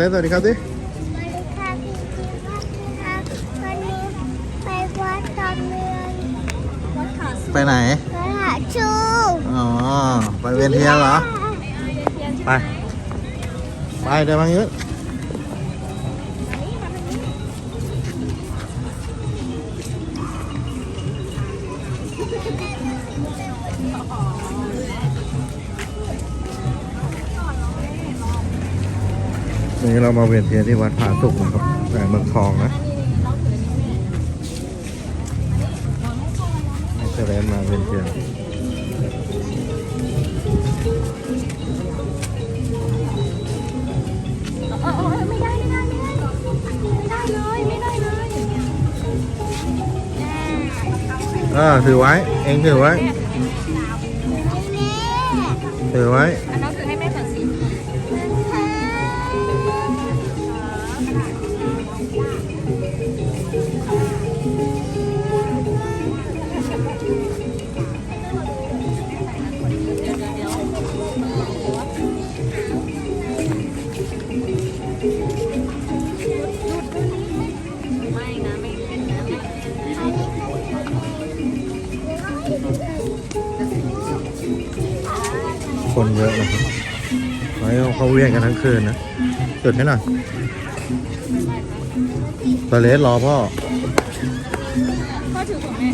อ้าวสวัสดีสวัสดีครับดิสวัสดีค่ะพี่พี่ค่ะวันนี้ไปวัดตอนเมืองไปไหนวัดหาชูอ๋อไปเวียนเทียนเหรอไปไปเดี๋ยวมาเยอะ นี่เรามาเวียนเทียนที่วัดผาสุกนะครับแหล่เมืองทองนะเซเลนมาเวียนเทียนออเอไม่ได้ไม่ได้ไม่ได้ไม่ได้เลยไม่ได้เลยเออถือไว้ เองถือไว้ ถือไว้ คนเยอะนะครับไว้เขาเวียนกันทั้งคืนนะจุดให้หน่อยตะเลสรอพ่อ พ่อถือของแม่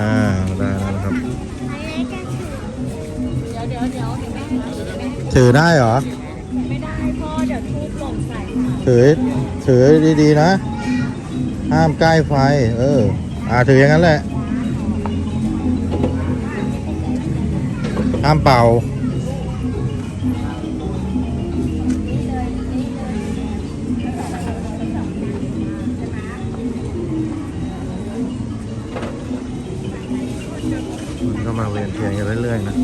อ่าได้แล้วนะครับ เดี๋ยวเดี๋ยวเดี๋ยวเดี๋ยวแม่ถือเดี๋ยวแม่ถือได้เหรอ ไม่ได้พ่อเดี๋ยวทูบหล่นใส่ค่ะถือ ถือดีๆนะ ห้ามใกล้ไฟ เออ อ่าถืออย่างนั้นแหละ ห้ามเป่า มันก็มาเวียนเทียนกันเรื่อยๆนะ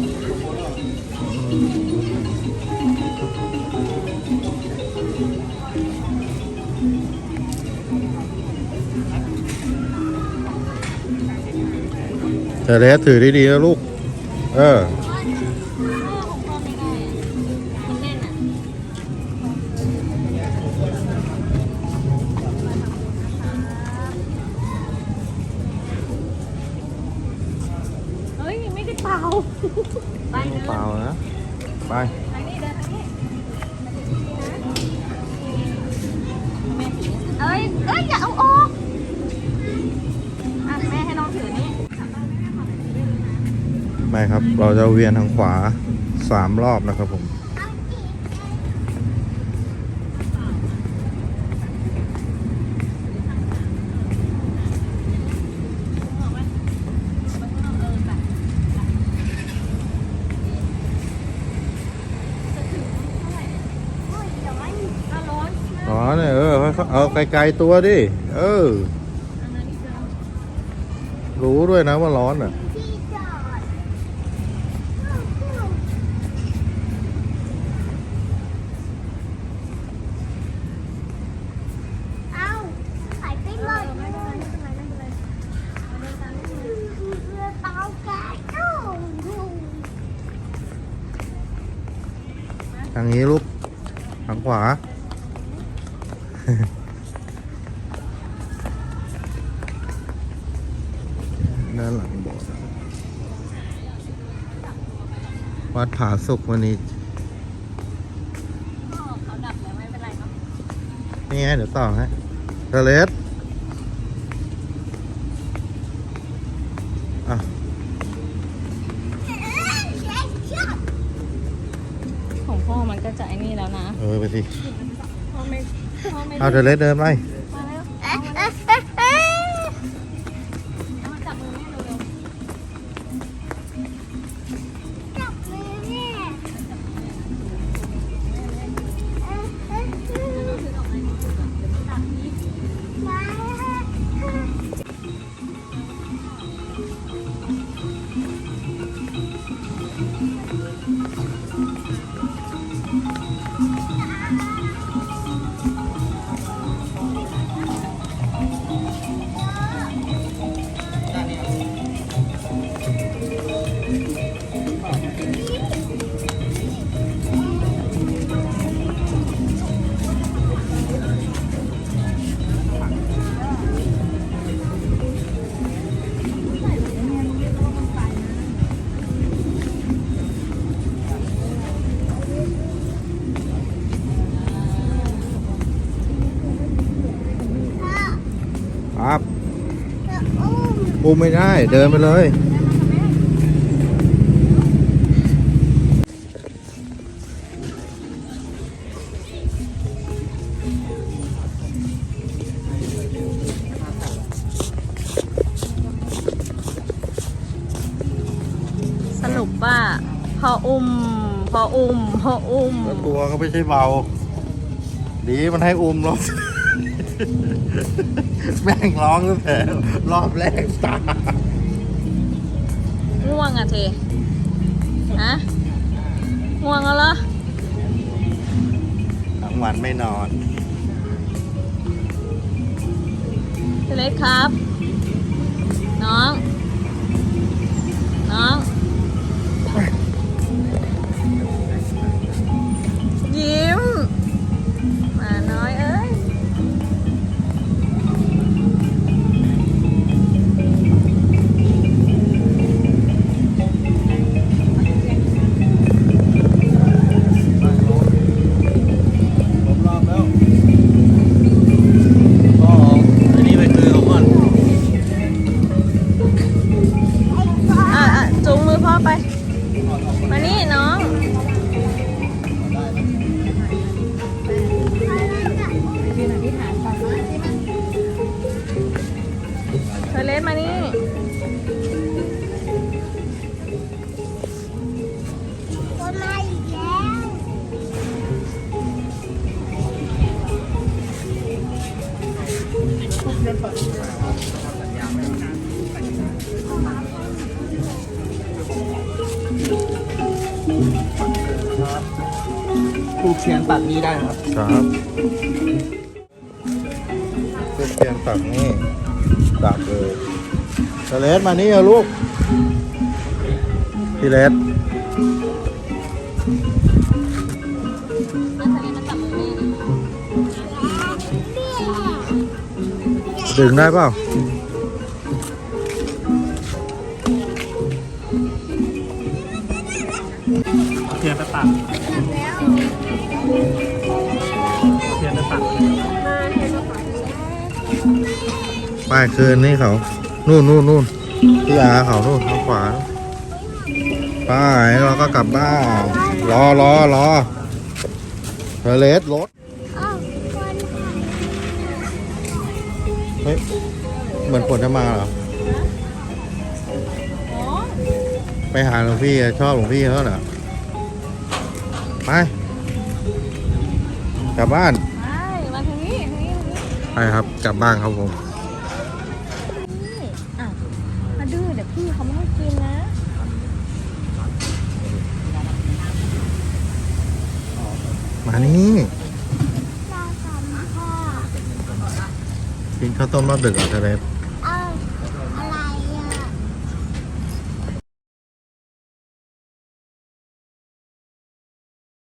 แต่เลสถือดีๆนะลูก เออ ไปทางนี้เดินทางนี้แม่ถือเอ้ย เอ้ย อย่าเอาออก อะ แม่ให้น้องถือนี่ไม่ครับ เราจะเวียนทางขวาสามรอบนะครับผม ถ้าร้อน อ๋อ เอาไกลๆตัวดิ เออ รู้ด้วยนะว่าร้อนอะ ทางนี้ลูก ทางขวา ด้านหลังโบสถ์วัดผาสุกวันนี้พ่อเขาดับแล้วไม่เป็นไรเนาะนี่ไงเดี๋ยวต่อให้เทเลสอะของพ่อมันก็จะไอ้นี่แล้วนะ เออไปสิ พ่อไม่ เอไม่เอาเทเลสเดินไปมาแล้วเอา อุ้มไม่ได้ เดินไปเลย สรุปว่า พออุ้ม พออุ้ม พออุ้มแล้วตัวก็ไม่ใช่เบา ดีมันให้อุ้มรอบ แม่งร้องตั้งแต่รอบแรกตาง่วงอะเทฮะง่วงแล้วเหรอทั้งวันไม่นอนเทเล็กครับ น้องน้อง เขียนตัดนี้ได้ครับครับเป็นเพียงตักนี่ตักเลยทเลสมานี่ลูกพี่เลสดึงได้เปล่า ป้ายคืนนี่เขา นู่นนู่นนู่นที่อาเขานู่นทางขวาป้ายเราก็กลับบ้านรอรอรอเทเลสรถอ้าวคนค่ะเฮ้ยเหมือนฝนจะมาเหรออ๋อไปหาหลวงพี่อะชอบหลวงพี่เขาเหรอไปกลับบ้าน ไปมาทางนี้ทางนี้ทางนี้ไปครับ กลับบ้านครับผม นี่อะมาดื้อเดี๋ยวพี่เขาไม่ให้กินนะ มา นี่เราสามพ่อกินข้าวต้มรอบดึกเหรอเทเลสใ